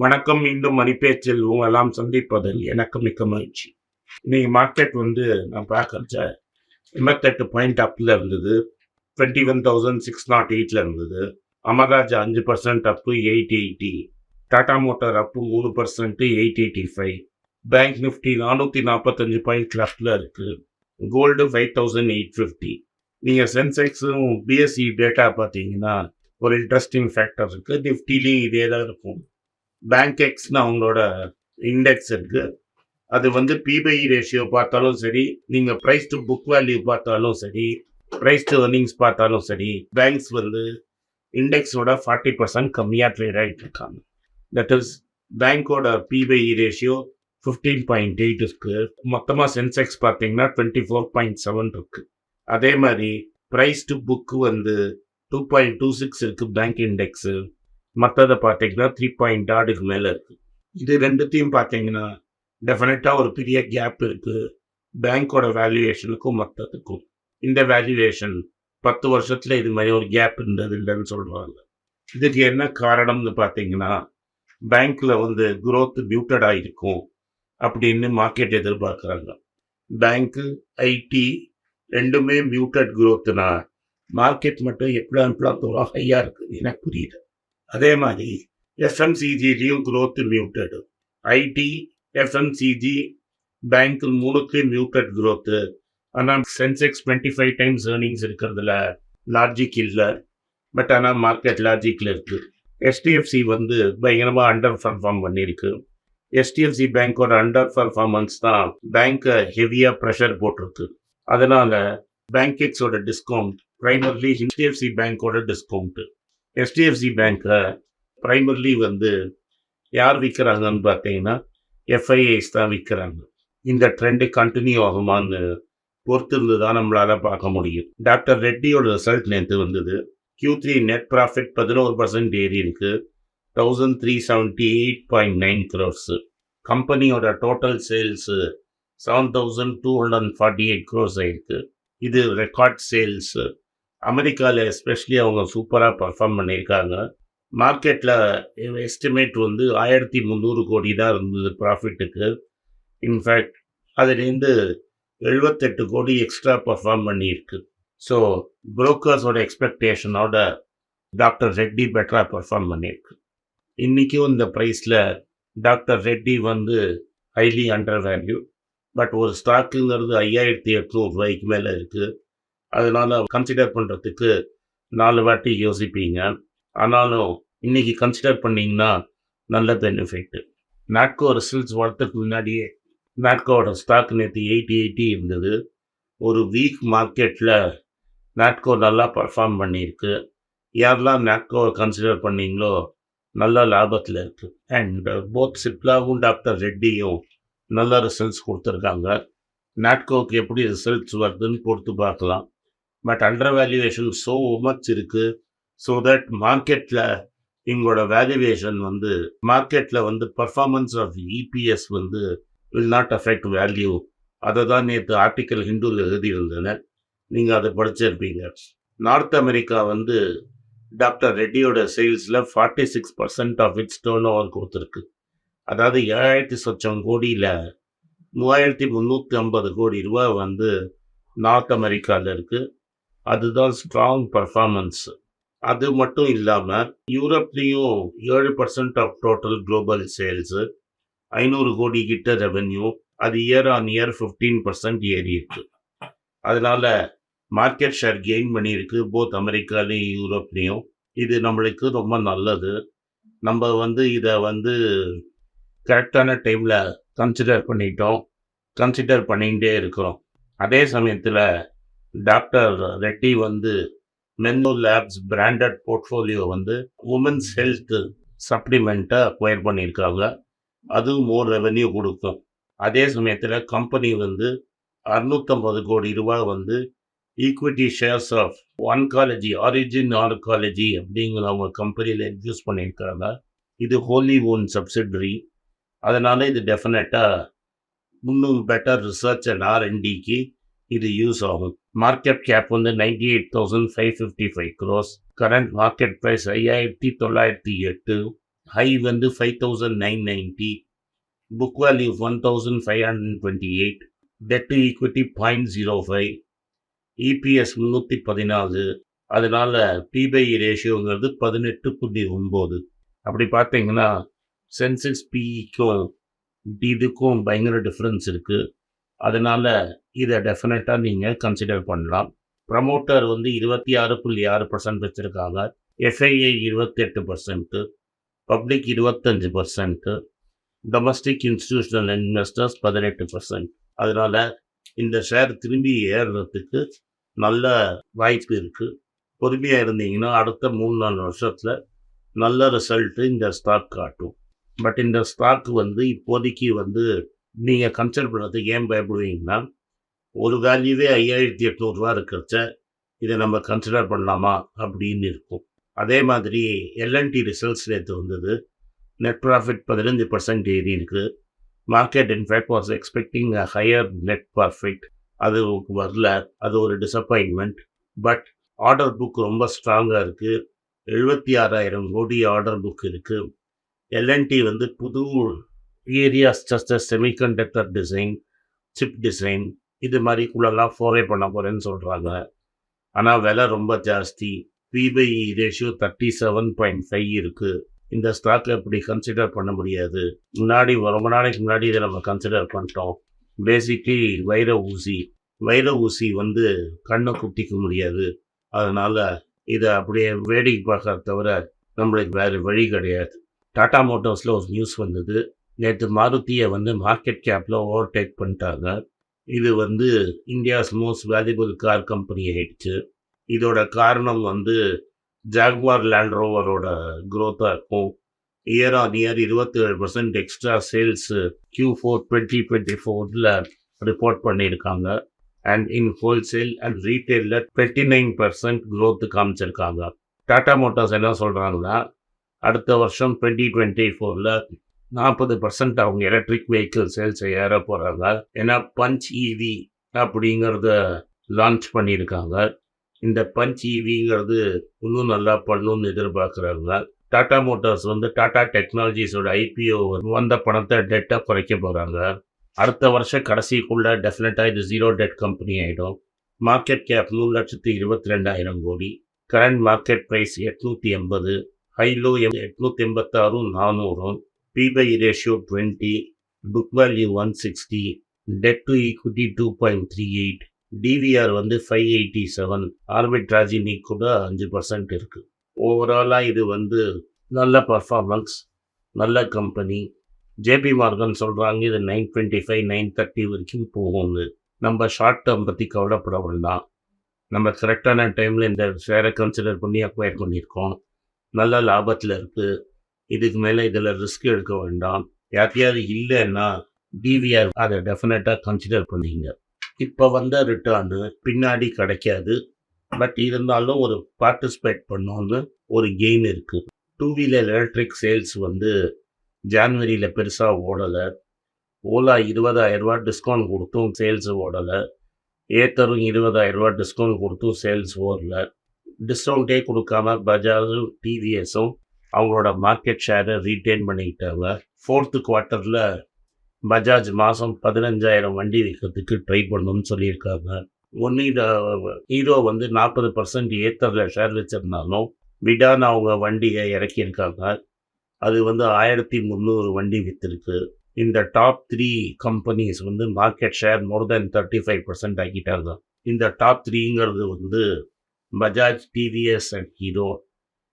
வணக்கம் மீண்டும் மணிப்பேச்சில் உங்களெல்லாம் சந்திப்பதில் எனக்கு மிக்க மகிழ்ச்சி. இன்னைக்கு மார்க்கெட் வந்து நான் பார்க்கறச்ச எண்பத்தெட்டு பாயிண்ட் அப்பில் இருந்தது. Twenty one thousand six nought எயிட்டில் இருந்தது. அமராஜ் அஞ்சு percent up eight eighty Tata motor up மூணு percent eight eighty five bank nifty நானூற்றி நாற்பத்தஞ்சு பாயிண்ட் லெஃப்டில் இருக்குது gold five thousand eight fifty நீங்கள் சென்செக்ஸும் பிஎஸ்சி டேட்டா பார்த்தீங்கன்னா ஒரு இன்ட்ரெஸ்டிங் ஃபேக்டர் இருக்குது நிஃப்டிலையும் இதே தான் இருக்கும். பேங்க் எக்ஸ்னு அவங்களோட இண்டெக்ஸ் இருக்கு. அது வந்து பிபிஐ ரேஷியோ பார்த்தாலும் சரி நீங்கள் ப்ரைஸ் டு புக் வேல்யூ பார்த்தாலும் சரி ப்ரைஸ் டு ஏர்னிங்ஸ் பார்த்தாலும் சரி பேங்க்ஸ் வந்து இண்டெக்ஸோட ஃபார்ட்டி பர்சன்ட் கம்மியாக ட்ரேட் ஆகிட்டு இருக்காங்க. That is பேங்க்கோட PBV ratio fifteen point eight இருக்கு. மொத்தமாக சென்செக்ஸ் பார்த்தீங்கன்னா டுவெண்ட்டி ஃபோர் பாயிண்ட் செவன் இருக்கு. அதே மாதிரி ப்ரைஸ் டு புக் வந்து டூ பாயிண்ட் டூ சிக்ஸ் இருக்கு பேங்க் இண்டெக்ஸு மற்றதை பார்த்தீங்கன்னா த்ரீ பாயிண்ட் டாடுக்கு மேலே இருக்குது இது ரெண்டுத்தையும் பார்த்தீங்கன்னா டெஃபினட்டாக ஒரு பெரிய கேப் இருக்குது பேங்க்கோட வேல்யூவேஷனுக்கும் மற்றதுக்கும் இந்த வேல்யூவேஷன் பத்து வருஷத்தில் இது மாதிரி ஒரு கேப் இருந்தது இல்லைன்னு சொல்கிறாங்க இதுக்கு என்ன காரணம்னு பார்த்தீங்கன்னா பேங்க்கில் வந்து குரோத் மியூட்டடாக இருக்கும் அப்படின்னு மார்க்கெட் எதிர்பார்க்குறாங்க. பேங்க்கு ஐடி ரெண்டுமே மியூட்டட் growthனா மார்க்கெட் மட்டும் எப்படி தூரம் ஹையாக இருக்குது எனக்கு புரியுது அதே மாதிரி எஃப்எம்சிஜிலையும் growth muted IT FMCG bank மூணுத்துலேயும் muted growth ஆனால் Sensex twenty five times earnings இருக்கிறதுல லாஜிக் இல்லை. பட் ஆனால் மார்க்கெட் லாஜிக்கில் இருக்குது எஸ்டிஎஃப்சி வந்து பயங்கரமாக அண்டர் பர்ஃபார்ம் பண்ணியிருக்கு எஸ்டிஎஃப்சி பேங்க்கோட அண்டர் பர்ஃபார்மன்ஸ் தான் பேங்க்கை ஹெவியாக ப்ரெஷர் போட்டிருக்கு. அதனால் பேங்க் எக்ஸோட டிஸ்கவுண்ட் ப்ரைமர்லி ஹெச்டிஎஃப்சி பேங்க்கோட டிஸ்கவுண்ட்டு ஹெச்டிஎஃப்சி பேங்க்கை ப்ரைமர்லி வந்து யார் விற்கிறாங்கன்னு பார்த்தீங்கன்னா எஃப்ஐஐஸ் தான் விற்கிறாங்க இந்த ட்ரெண்டு கண்டினியூ ஆகுமான்னு பொறுத்திருந்து தான் நம்மளால் பார்க்க முடியும். டாக்டர் ரெட்டியோட ரிசல்ட் நேற்று வந்தது. கியூ த்ரீ நெட் ப்ராஃபிட் பதினோரு பர்சன்ட் ஏறி இருக்குது thousand three seventy eight point nine crores கம்பெனியோட total sales seven thousand two hundred forty eight crores ஆயிருக்கு. இது ரெக்கார்ட் சேல்ஸு அமெரிக்காவில் எஸ்பெஷலி அவங்க சூப்பராக பர்ஃபார்ம் பண்ணியிருக்காங்க. மார்க்கெட்டில் எஸ்டிமேட் வந்து ஆயிரத்தி முந்நூறு கோடி தான் இருந்தது ப்ராஃபிட்டுக்கு இன்ஃபேக்ட் அதுலேருந்து எழுபத்தெட்டு கோடி எக்ஸ்ட்ரா பர்ஃபார்ம் பண்ணியிருக்கு. ஸோ புரோக்கர்ஸோட எக்ஸ்பெக்டேஷனோட டாக்டர் ரெட்டி பெட்டராக பர்ஃபார்ம் பண்ணியிருக்கு. இன்றைக்கும் இந்த ப்ரைஸில் டாக்டர் ரெட்டி வந்து ஹைலி அண்டர் வேல்யூ பட் ஒரு ஸ்டாக்குங்கிறது ஐயாயிரத்தி எட்நூறுரூவாய்க்கு மேலே இருக்குது அதனால் கன்சிடர் பண்ணுறதுக்கு நாலு வாட்டி யோசிப்பீங்க. ஆனாலும் இன்றைக்கி கன்சிடர் பண்ணிங்கன்னா நல்ல பெனிஃபிட்டு நாட்கோ ரிசல்ட்ஸ் வரத்துக்கு முன்னாடியே நாட்கோவோட ஸ்டாக் நேற்று எயிட்டி எயிட்டி இருந்தது. ஒரு வீக் மார்க்கெட்டில் நாட்கோ நல்லா பர்ஃபார்ம் பண்ணியிருக்கு. யாரெல்லாம் நாட்கோவை கன்சிடர் பண்ணீங்களோ நல்ல லாபத்தில் இருக்குது அண்ட் போத் சிப்லாவும் டாக்டர் ரெட்டியும் நல்ல ரிசல்ட்ஸ் கொடுத்துருக்காங்க. நாட்கோவுக்கு எப்படி ரிசல்ட்ஸ் வருதுன்னு பொறுத்து பார்க்கலாம். But under valuation so much இருக்குது ஸோ தட் மார்க்கெட்டில் எங்களோட வேல்யூவேஷன் வந்து மார்க்கெட்டில் வந்து பர்ஃபார்மன்ஸ் ஆஃப் இபிஎஸ் வந்து வில் நாட் அஃபெக்ட் வேல்யூ அதை தான் நேற்று ஆர்டிக்கல் ஹிந்துவில் எழுதியிருந்தனர். நீங்கள் அதை படிச்சிருப்பீங்க. நார்த் அமெரிக்கா வந்து டாக்டர் ரெட்டியோட சேல்ஸில் forty six percent of its turnover கொடுத்துருக்கு. அதாவது ஏழாயிரத்தி சொச்சம் கோடியில் மூவாயிரத்தி முந்நூற்றி ஐம்பது கோடி ரூபா வந்து நார்த் அமெரிக்காவில் இருக்குது அதுதான் ஸ்ட்ராங் பர்ஃபார்மன்ஸ் அது மட்டும் இல்லாமல் யூரோப்லேயும் ஏழு percent of total global sales ஐநூறு கோடி கிட்ட ரெவென்யூ அது year on year fifteen percent ஏறி இருக்கு அதனால மார்க்கெட் ஷேர் கெயின் பண்ணியிருக்கு போத் அமெரிக்காலையும் யூரோப்லேயும். இது நம்மளுக்கு ரொம்ப நல்லது. நம்ம வந்து இதை வந்து கரெக்டான டைமில் கன்சிடர் பண்ணிட்டோம். கன்சிடர் பண்ணிகிட்டே இருக்கிறோம். அதே சமயத்தில் டாக்டர் ரெட்டி வந்து மென்னோ லேப்ஸ் பிராண்டட் போர்ட்ஃபோலியோ வந்து உமன்ஸ் ஹெல்த் சப்ளிமெண்ட்டை அக்வயர் பண்ணியிருக்காங்க. அதுவும் மோர் ரெவென்யூ கொடுக்கும். அதே சமயத்தில் கம்பெனி வந்து அறுநூத்தம்பது கோடி ரூபாய் வந்து equity shares of oncology origin archaeology அப்படிங்கிற அவங்க கம்பெனியில் இன்வெஸ்ட் பண்ணியிருக்காங்க. இது ஹோலி ஓன் சப்சிடரி அதனால் இது டெஃபினட்டாக இன்னும் பெட்டர் ரிசர்ச் அண்ட் ஆர்என்டிக்கு இது யூஸ் ஆகும். மார்க்கெட் கேப் வந்து ninety eight thousand five fifty five crores current market price ஐயாயிரத்தி தொள்ளாயிரத்தி எட்டு. ஹை வந்து five thousand nine ninety book value one thousand five hundred twenty eight debt to equity point zero five EPS முந்நூற்றி பதினாலு. அதனால் PPI ரேஷியோங்கிறது பதினெட்டு புள்ளி ஒம்பது அப்படி பார்த்தீங்கன்னா சென்செக்ஸ் பிஇக்கும் இதுக்கும் பயங்கர டிஃப்ரென்ஸ் இருக்குது அதனால் இதை டெஃபினட்டாக நீங்கள் கன்சிடர் பண்ணலாம். ப்ரமோட்டர் வந்து இருபத்தி ஆறு புள்ளி ஆறு பர்சன்ட் வச்சுருக்காங்க. எஃப்ஐஏ இருபத்தெட்டு பர்சன்ட்டு பப்ளிக் இருபத்தஞ்சு பர்சன்ட்டு டொமஸ்டிக் இன்ஸ்டிடியூஷனல் இன்வெஸ்டர்ஸ் பதினெட்டு பர்சன்ட் அதனால் இந்த ஷேர் திரும்பி ஏறுறதுக்கு நல்ல வாய்ப்பு இருக்குது பொறுமையாக இருந்தீங்கன்னா அடுத்த மூணு நாலு வருஷத்தில் நல்ல ரிசல்ட்டு இந்த ஸ்டாக் காட்டும். பட் இந்த ஸ்டாக் வந்து இப்போதைக்கு வந்து நீங்கள் கன்சிடர் பண்ணுறதுக்கு ஏன் பயப்படுவீங்கன்னா ஒரு வேல்யூவே ஐயாயிரத்தி எட்நூறுரூவா இருக்கிறச்ச இதை நம்ம கன்சிடர் பண்ணலாமா? அப்படின்னு இருக்கும். அதே மாதிரி எல்என்டி ரிசல்ட்ஸ் நேற்று வந்தது. நெட் ப்ராஃபிட் பதினஞ்சு பர்சன்ட் ஏறி இருக்குது. Market in fact was expecting a higher net profit அது வரல. அது ஒரு டிசப்பாயின்மெண்ட் பட் ஆர்டர் புக் ரொம்ப ஸ்ட்ராங்காக இருக்குது எழுபத்தி ஆறாயிரம் கோடி ஆர்டர் புக் இருக்குது எல்என்டி வந்து புது areas just semiconductor design chip design இது மாதிரி குள்ளெல்லாம் ஃபோரே பண்ண போகிறேன்னு சொல்கிறாங்க ஆனால் விலை ரொம்ப ஜாஸ்தி. PE ratio thirty seven point five இருக்குது இந்த ஸ்டாக்கை இப்படி கன்சிடர் பண்ண முடியாது. முன்னாடி ரொம்ப நாளைக்கு முன்னாடி இதை நம்ம கன்சிடர் பண்ணிட்டோம். பேசிக்லி வைர ஊசி. வைர ஊசி வந்து கண்ணை குட்டிக்க முடியாது. அதனால் இதை அப்படியே வேடிக்கை பார்க்கறத தவிர நம்மளுக்கு வேறு வழி கிடையாது. டாடா மோட்டார்ஸில் ஒரு நியூஸ் வந்தது. நேற்று மாருதியை வந்து மார்க்கெட் கேப்பில் ஓவர்டேக் பண்ணிட்டாங்க. இது வந்து India's most valuable car company ஆயிடுச்சு. இதோட காரணம் வந்து ஜாக்வார் லேண்ட் ரோவரோட க்ரோத்தாக இருக்கும். இயர் ஆன் இயர் இருபத்தேழு percent extra sales Q four twenty twenty ஃபோரில் ரிப்போர்ட் பண்ணியிருக்காங்க. அண்ட் இன் ஹோல்சேல் அண்ட் ரீட்டெயிலில் டுவெண்ட்டி நைன் பர்சன்ட் க்ரோத்து காமிச்சிருக்காங்க. டாடா மோட்டார்ஸ் என்ன சொல்கிறாங்கன்னா அடுத்த வருஷம் டுவெண்ட்டி டுவெண்ட்டி ஃபோரில் நாற்பது பர்சன்ட் அவங்க எலக்ட்ரிக் வெஹிக்கிள் சேல்ஸ் ஏற போகிறாங்க ஏன்னா பஞ்ச் இவி அப்படிங்கிறத லான்ச் பண்ணியிருக்காங்க. இந்த பஞ்ச் இவிங்கிறது இன்னும் நல்லா பண்ணணும்னு எதிர்பார்க்குறாங்க. டாடா மோட்டார்ஸ் வந்து டாடா டெக்னாலஜிஸோட ஐபிஓ வந்த பணத்தை டெட்டாக குறைக்க போகிறாங்க அடுத்த வருஷம் கடைசிக்குள்ளே டெஃபினட்டாக இது ஜீரோ டெட் கம்பெனி ஆகிடும் மார்க்கெட் கேப் மூணு லட்சத்து இருபத்தி ரெண்டாயிரம் கோடி. கரண்ட் மார்க்கெட் ப்ரைஸ் எட்நூற்றி எண்பது. ஹைலோ எட்நூற்றி எண்பத்தாறும் நானூறும். PE ratio twenty book value one sixty debt to equity two point three eight DVR வந்து ஃபைவ் எயிட்டி செவன் ஆர்பிட்ராஜினி கூட அஞ்சு பர்சன்ட் இருக்குது ஓவராலாக இது வந்து நல்ல பர்ஃபார்மன்ஸ் நல்ல கம்பெனி ஜேபி மார்கன் சொல்கிறாங்க இது nine twenty five nine thirty வரைக்கும் போகும்னு. நம்ம ஷார்ட் டேர்ம் பற்றி கவலைப்பட வேண்டாம். நம்ம கரெக்டான டைமில் இந்த ஷேரை கன்சிடர் பண்ணி அக்வயர் பண்ணியிருக்கோம். நல்ல லாபத்தில் இருக்குது இதுக்கு மேலே இதில் ரிஸ்க் எடுக்க வேண்டாம். யார்ட்டையாவது இல்லைன்னா டிவிஆர் அதை டெஃபினட்டாக கன்சிடர் பண்ணிங்க. இப்போ வந்த ரிட்டர்னு பின்னாடி கிடைக்காது. பட் இருந்தாலும் ஒரு பார்ட்டிசிபேட் பண்ணோன்னு ஒரு கெயின் இருக்குது டூ வீலர் எலக்ட்ரிக் சேல்ஸ் வந்து ஜான்வரியில் பெருசாக ஓடலை. ஓலா இருபதாயிரரூபா டிஸ்கவுண்ட் கொடுத்தும் சேல்ஸ் ஓடலை. ஏத்தரும் இருபதாயிரரூபா டிஸ்கவுண்ட் கொடுத்தும் சேல்ஸ் ஓடல. டிஸ்கவுண்ட்டே கொடுக்காம பஜாஜும் டிவிஎஸும் அவங்களோட மார்க்கெட் ஷேரை ரீட்டைன் பண்ணிக்கிட்டாங்க ஃபோர்த்து குவார்ட்டரில் பஜாஜ் மாதம் பதினஞ்சாயிரம் வண்டி விற்கிறதுக்கு ட்ரை பண்ணணும்னு சொல்லியிருக்காங்க. ஒன்று இதை ஹீரோ வந்து நாற்பது பர்சன்ட் ஏத்தரில் ஷேர் வச்சுருந்தாலும் விடான்னு அவங்க வண்டியை இறக்கியிருக்காங்க. அது வந்து ஆயிரத்தி முந்நூறு வண்டி விற்றுருக்கு இந்த டாப் த்ரீ கம்பெனிஸ் வந்து market share more than thirty five percent ஆக்கிட்டாங்க. இந்த டாப் த்ரீங்கிறது வந்து பஜாஜ் டிவிஎஸ் அண்ட் ஹீரோ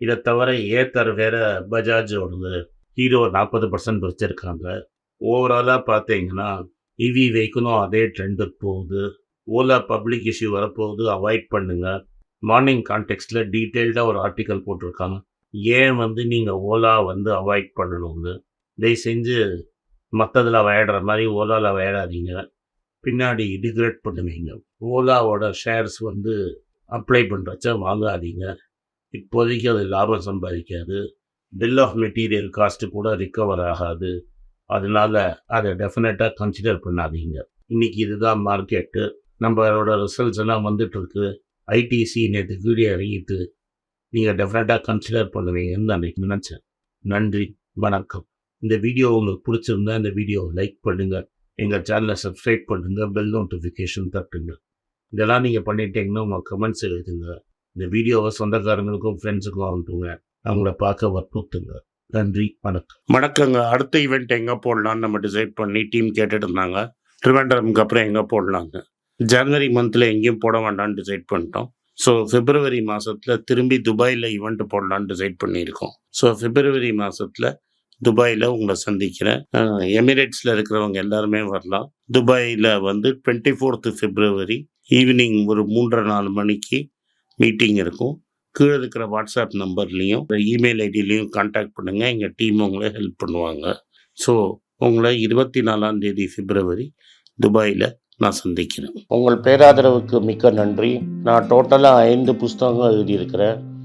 இதை தவிர ஏத்தர் வேற பஜாஜோடது ஹீரோ நாற்பது பர்சன்ட் வச்சுருக்காங்க ஓவராலாக பார்த்தீங்கன்னா இவி வைக்கணும் அதே ட்ரெண்டுக்கு போகுது. ஓலா பப்ளிக் இஷ்யூ வரப்போகுது. அவாய்ட் பண்ணுங்கள் மார்னிங் கான்டெக்ட்டில் டீட்டெயில்டாக ஒரு ஆர்டிக்கல் போட்டிருக்காங்க. ஏன் வந்து நீங்கள் ஓலா வந்து அவாய்ட் பண்ணணும்னு? தயவு செஞ்சு மற்றதில் விளையாடுற மாதிரி ஓலாவில் விளையாடாதீங்க. பின்னாடி ரிக்ரெட் பண்ணுவீங்க. ஓலாவோட ஷேர்ஸ் வந்து அப்ளை பண்ணுறச்ச வாங்காதீங்க. இப்போதைக்கு அது லாபம் சம்பாதிக்காது. பில் ஆஃப் மெட்டீரியல் காஸ்ட்டு கூட ரிக்கவர் ஆகாது. அதனால அதை டெஃபினட்டாக கன்சிடர் பண்ணாதீங்க. இன்றைக்கி இதுதான் மார்க்கெட்டு நம்மளோட ரிசல்ட்ஸ் எல்லாம் வந்துட்டுருக்கு. ஐடிசி நேற்று வீடியோ இறங்கிட்டு நீங்கள் டெஃபினட்டாக கன்சிடர் பண்ணுவீங்கன்னு அன்றைக்கி நினச்சேன். நன்றி வணக்கம். இந்த வீடியோ உங்களுக்கு பிடிச்சிருந்தா இந்த வீடியோவை லைக் பண்ணுங்கள் எங்கள் சேனலை சப்ஸ்கிரைப் பண்ணுங்கள் பெல் நோட்டிஃபிகேஷன் தட்டுங்க. இதெல்லாம் நீங்கள் பண்ணிட்டீங்கன்னா உங்கள் கமெண்ட்ஸ் எழுதுங்க. இந்த வீடியோவை சொந்தக்காரங்களுக்கும் ஃப்ரெண்ட்ஸுக்கும் அனுப்புங்க. அவங்கள பார்க்க வற்புறுத்துங்க. நன்றி வணக்கம். வணக்கங்க. அடுத்த ஈவெண்ட் எங்கே போடலான்னு நம்ம டிசைட் பண்ணி டீம் கேட்டுட்டு இருந்தாங்க. ட்ரிவாண்டரம்க்கு அப்புறம் எங்கே போடலாங்க ஜனவரி மந்தில் எங்கேயும் போட வேண்டாம்னு டிசைட் பண்ணிட்டோம். ஸோ பிப்ரவரி மாதத்தில் திரும்பி துபாயில் ஈவெண்ட் போடலான்னு டிசைட் பண்ணியிருக்கோம். ஸோ பிப்ரவரி மாதத்தில் துபாயில் உங்களை சந்திக்கிறேன். எமிரேட்ஸில் இருக்கிறவங்க எல்லாருமே வரலாம். துபாயில் வந்து டுவெண்ட்டி ஃபோர்த்து பிப்ரவரி ஈவினிங் ஒரு மூன்றரை நாலு மணிக்கு மீட்டிங் இருக்கும். கீழே இருக்கிற வாட்ஸ்அப் நம்பர்லேயும் இமெயில் ஐடியிலையும் காண்டாக்ட் பண்ணுங்கள் எங்கள் டீம் உங்களை ஹெல்ப் பண்ணுவாங்க. ஸோ உங்களை இருபத்தி நாலாம் தேதி பிப்ரவரி துபாயில் நான் சந்திக்கிறேன். உங்கள் பேராதரவுக்கு மிக்க நன்றி. நான் டோட்டலாக ஐந்து புஸ்தகங்கள் எழுதியிருக்கிறேன்.